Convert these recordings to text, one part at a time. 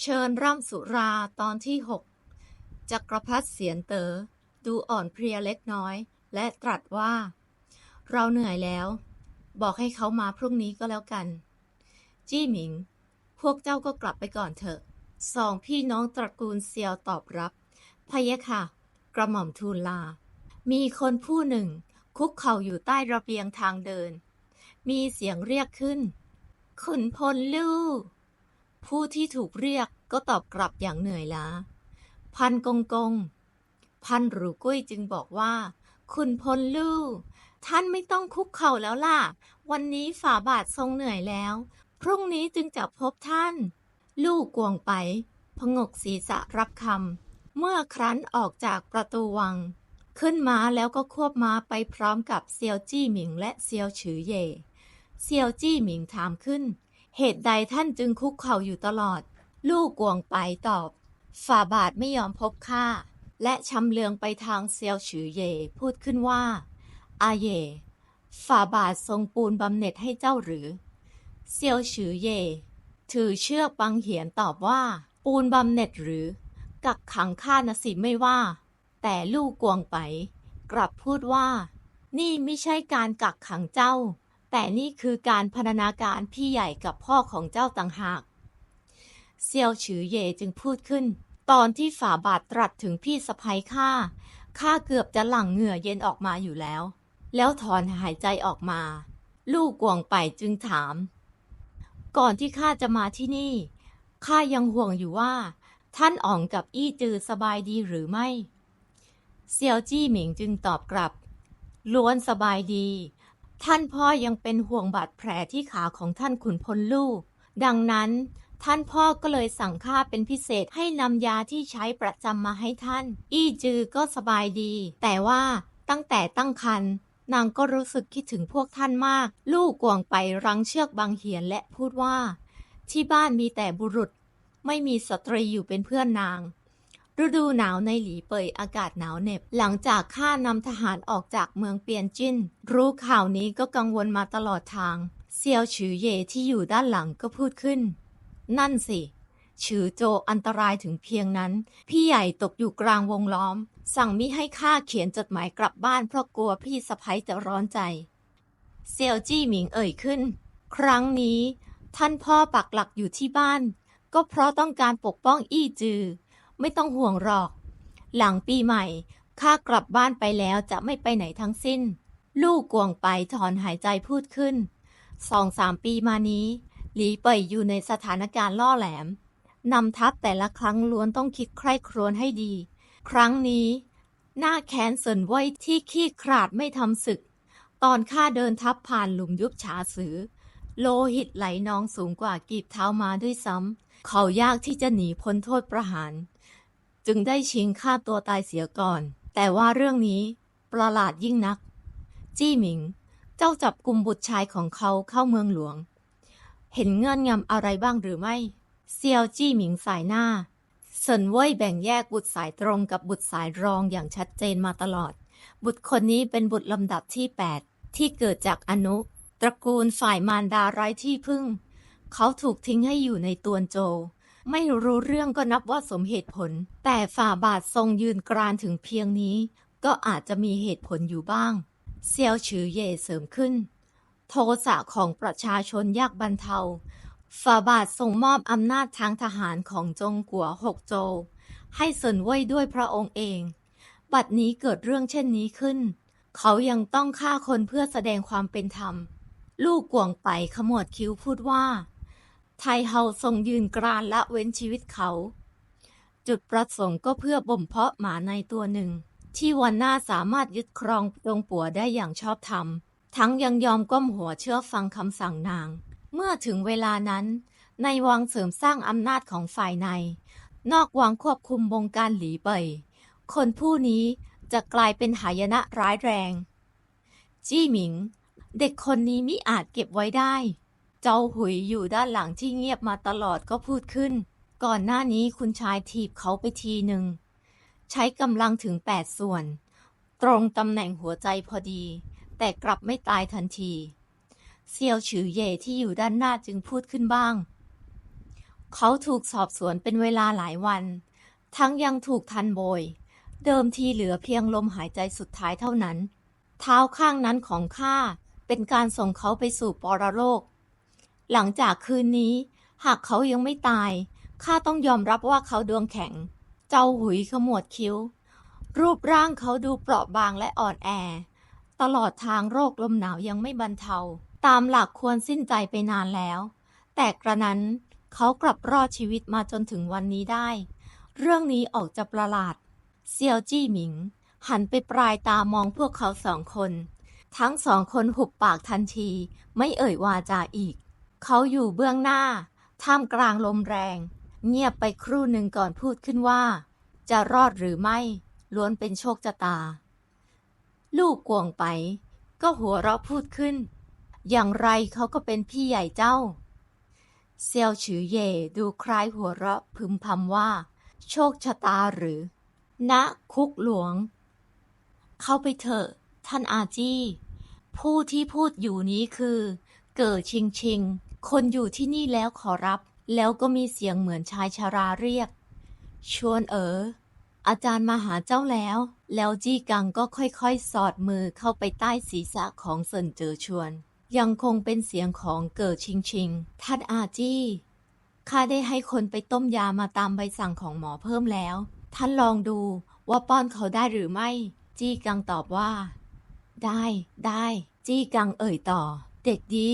เชิญร่ำสุราตอนที่หกจักรพรรดิเสียนเตอ๋อดูอ่อนเพลียเล็กน้อย และตรัสว่า เราเหนื่อยแล้ว บอกให้เขามาพรุ่งนี้ก็แล้วกัน จี้หมิง พวกเจ้าก็กลับไปก่อนเถอะสองพี่น้องตระกูลเซียวตอบรับพะยะค่ะ กระหม่อมทูลลา มีคนผู้หนึ่ง คุกเข่าอยู่ใต้ระเบียงทางเดิน มีเสียงเรียกขึ้น ขุนพลลู่ ผู้ที่ถูกเรียกก็ตอบกลับอย่างเหนื่อยล้า พันกงกง พันหรูกุ้ยจึงบอกว่า คุณพลลู่ท่านไม่ต้องคุกเข่าแล้วล่ะ วันนี้ฝ่าบาททรงเหนื่อยแล้ว พรุ่งนี้จึงจะพบท่าน ลู่กวงไป พงกศีรษะรับคำ เมื่อครั้นออกจากประตูวัง ขึ้นมาแล้วก็ควบม้าไปพร้อมกับเซียวจี้หมิงและเซียวฉือเย่เซียวจี้หมิงถามขึ้น เหตุใดท่านจึงคุกเข่าอยู่ตลอด ลู่กวงไปตอบ ฝ่าบาทไม่ยอมพบข้า และชำเลืองไปทางเซียวฉือเย่พูดขึ้นว่า อาเย่ฝ่าบาททรงปูนบำเหน็จให้เจ้าหรือ เซียวฉือเย่ถือเชือกบังเหียนตอบว่า ปูนบำเหน็จหรือ กักขังข้านะสิไม่ว่า แต่ลู่กวงไป กลับพูดว่า นี่ไม่ใช่การกักขังเจ้า แต่นี่คือการพรรณนาการพี่ใหญ่กับพ่อของเจ้าต่างหาก เซียวฉือเย่จึงพูดขึ้น ตอนที่ฝ่าบาทตรัสถึงพี่สะพ้ยข้าข้าเกือบจะหลั่งเหงื่อเย็นออกมาอยู่แล้ว แล้วถอนหายใจออกมา ลู่กวงไปจึงถาม ก่อนที่ข้าจะมาที่นี่ข้ายังห่วงอยู่ว่า ท่านอ๋องกับอี้จือสบายดีหรือไม่ เซียวจี้หมิงจึงตอบกลับ ล้วนสบายดี ท่านพ่อยังเป็นห่วงบาดแผลที่ขาของท่านขุนพลลูก ดังนั้น ท่านพ่อก็เลยสั่งข้าเป็นพิเศษให้นำยาที่ใช้ประจำมาให้ท่าน อี้จือก็สบายดี แต่ว่าตั้งแต่ตั้งครรภ์นางก็รู้สึกคิดถึงพวกท่านมาก ลูกกวงไปรังเชือกบางเหียนและพูดว่า ที่บ้านมีแต่บุรุษ ไม่มีสตรีอยู่เป็นเพื่อนนาง ฤดูหนาวในหลีเป่ยอากาศหนาวเหน็บ หลังจากข้านำทหารออกจากเมืองเปียนจิน รู้ข่าวนี้ก็กังวลมาตลอดทาง เซียวฉือเย่ที่อยู่ด้านหลังก็พูดขึ้น นั่นสิฉือโจอันตรายถึงเพียงนั้น พี่ใหญ่ตกอยู่กลางวงล้อม สั่งมิให้ข้าเขียนจดหมายกลับบ้านเพราะกลัวพี่สะพ้ยจะร้อนใจ เซียวจี้หมิงเอ่ยขึ้น ครั้งนี้ ท่านพ่อปักหลักอยู่ที่บ้าน ก็เพราะต้องการปกป้องอี้จือ ไม่ต้องห่วงหรอก หลังปีใหม่ข้ากลับบ้านไปแล้วจะไม่ไปไหนทั้งสิ้น ลูกกวงไปถอนหายใจพูดขึ้นสองสามปีมานี้หลีเป่ยอยู่ในสถานการณ์ล่อแหลมนำทัพแต่ละครั้งล้วนต้องคิดใคร่ครวญให้ดี ครั้งนี้หน้าแค้นเซินเว่ยที่ขี้ขลาดไม่ทำศึก ตอนข้าเดินทัพผ่านหลุมยุบฉาสือ โลหิตไหลนองสูงกว่ากีบเท้ามาด้วยซ้ำ เขายากที่จะหนีพ้นโทษประหาร จึงได้ชิงฆ่าตัวตายเสียก่อน แต่ว่าเรื่องนี้ประหลาดยิ่งนัก จี้หมิง เจ้าจับกลุ่มบุตรชายของเขาเข้าเมืองหลวง เห็นเงื่อนงำอะไรบ้างหรือไม่เซียวจี้หมิงสายหน้าเซินเว่ยแบ่งแยกบุตรสายตรงกับบุตรสายรองอย่างชัดเจนมาตลอด บุตรคนนี้เป็นบุตรลำดับที่ 8 ที่เกิดจากอนุ ตระกูลฝ่ายมารดาไร้ที่พึ่ง เขาถูกทิ้งให้อยู่ในตวนโจวไม่รู้เรื่องก็นับว่าสมเหตุผล แต่ฝ่าบาททรงยืนกรานถึงเพียงนี้ ก็อาจจะมีเหตุผลอยู่บ้าง เซียวฉือเย่เสริมขึ้น โทสะของประชาชนยากบรรเทา ฝ่าบาททรงมอบอำนาจทางทหารของจงกัวหกโจวให้เซินเว่ยด้วยพระองค์เอง บัดนี้เกิดเรื่องเช่นนี้ขึ้น เขายังต้องฆ่าคนเพื่อแสดงความเป็นธรรม ลูกกวงไปขมวดคิ้วพูดว่า ไทเฮาทรงยืนกรานละเว้นชีวิตเขา จุดประสงค์ก็เพื่อบ่มเพาะหมาในตัวหนึ่ง ที่วันหน้าสามารถยึดครองตรงปัวได้อย่างชอบธรรม ทั้งยังยอมก้มหัวเชื่อฟังคำสั่งนาง เมื่อถึงเวลานั้นในวังเสริมสร้างอำนาจของฝ่ายใน นอกวังควบคุมวงการหลีเป่ยคนผู้นี้จะกลายเป็นหายนะร้ายแรง จี้หมิง เด็กคนนี้มิอาจเก็บไว้ได้ เจ้าหุยอยู่ด้านหลังที่เงียบมาตลอดก็พูดขึ้น ก่อนหน้านี้คุณชายถีบเขาไปทีหนึ่ง ใช้กำลังถึงแปดส่วน ตรงตำแหน่งหัวใจพอดี แต่กลับไม่ตายทันที เซียวฉือเย่ที่อยู่ด้านหน้าจึงพูดขึ้นบ้าง เขาถูกสอบสวนเป็นเวลาหลายวัน ทั้งยังถูกทันโบย เดิมทีเหลือเพียงลมหายใจสุดท้ายเท่านั้น เท้าข้างนั้นของข้าเป็นการส่งเขาไปสู่ปรโลก หลังจากคืนนี้ หากเขายังไม่ตาย ข้าต้องยอมรับว่าเขาดวงแข็ง เจ้าหุยขมวดคิ้ว รูปร่างเขาดูเปราะบางและอ่อนแอ ตลอดทางโรคลมหนาวยังไม่บรรเทา ตามหลักควรสิ้นใจไปนานแล้ว แต่กระนั้นเขากลับรอดชีวิตมาจนถึงวันนี้ได้ เรื่องนี้ออกจะประหลาด เซียวจี้หมิง หันไปปลายตามองพวกเขาสองคน ทั้งสองคนหุบปากทันที ไม่เอ่ยวาจาอีก เขาอยู่เบื้องหน้า ท่ามกลางลมแรง เงียบไปครู่หนึ่งก่อนพูดขึ้นว่า จะรอดหรือไม่ ล้วนเป็นโชคชะตา ลูกกวงไป ก็หัวเราะพูดขึ้น อย่างไรเขาก็เป็นพี่ใหญ่เจ้า เซียวฉือเย่ดูคล้ายหัวเราะพึมพำว่า โชคชะตาหรือ ณคุกหลวง เข้าไปเถอะ ท่านอาจี้ ผู้ที่พูดอยู่นี้คือเกิดชิงชิง คนอยู่ที่นี่แล้วขอรับ แล้วก็มีเสียงเหมือนชายชาราเรียก ชวนเอ๋ออาจารย์มาหาเจ้าแล้ว แล้วจี้กังก็ค่อยๆ สอดมือเข้าไปใต้ศีรษะของเซินเจอชวน ยังคงเป็นเสียงของเกิดชิงชิง ท่านอาจี้ ข้าได้ให้คนไปต้มยามาตามใบสั่งของหมอเพิ่มแล้ว ท่านลองดูว่าป้อนเขาได้หรือไม่ จี้กังตอบว่า ได้ ได้ จี้กังเอ่ยต่อ เด็กดี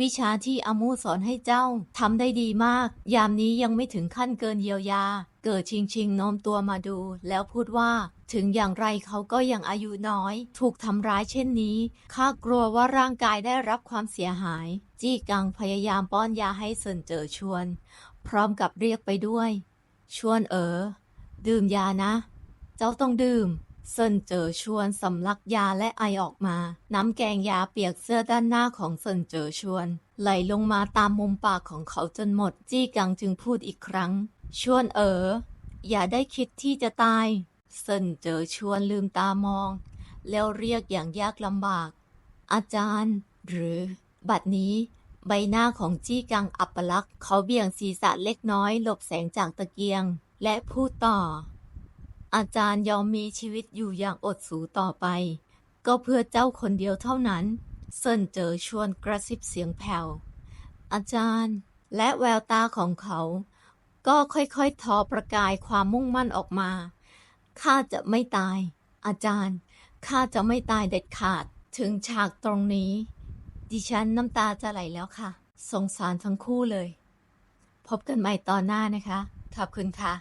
วิชาที่อามูสอนให้เจ้าทำได้ดีมาก ยามนี้ยังไม่ถึงขั้นเกินเยียวยา เกิดชิงชิงโน้มตัวมาดู แล้วพูดว่า ถึงอย่างไรเขาก็ยังอายุน้อย ถูกทำร้ายเช่นนี้ข้ากลัวว่าร่างกายได้รับความเสียหาย จี้กังพยายามป้อนยาให้เซินเจอชวน พร้อมกับเรียกไปด้วย ชวนเอ๋อดื่มยานะ เจ้าต้องดื่ม เซินเจอชวนสำลักยาและไอออกมา น้ำแกงยาเปียกเสื้อด้านหน้าของเซินเจอชวน ไหลลงมาตามมุมปากของเขาจนหมด จี้กังจึงพูดอีกครั้ง ชวนเอ๋ออย่าได้คิดที่จะตาย เซินเจอชวนลืมตามอง แล้วเรียกอย่างยากลำบาก อาจารย์ หรือ บัดนี้ ใบหน้าของจี้กังอัปลักษ์เขาเบี่ยงศีรษะเล็กน้อย หลบแสงจากตะเกียง และพูดต่อ อาจารย์ยอมมีชีวิตอยู่อย่างอดสูต่อไป ก็เพื่อเจ้าคนเดียวเท่านั้น เซินเจอชวนกระซิบเสียงแผ่ว อาจารย์และแววตาของเขา ก็ค่อยๆทอประกายความมุ่งมั่นออกมา ข้าจะไม่ตาย อาจารย์ ข้าจะไม่ตายเด็ดขาด ถึงฉากตรงนี้ ดิฉันน้ำตาจะไหลแล้วค่ะ สงสารทั้งคู่เลย พบกันใหม่ตอนหน้านะคะ ขอบคุณค่ะ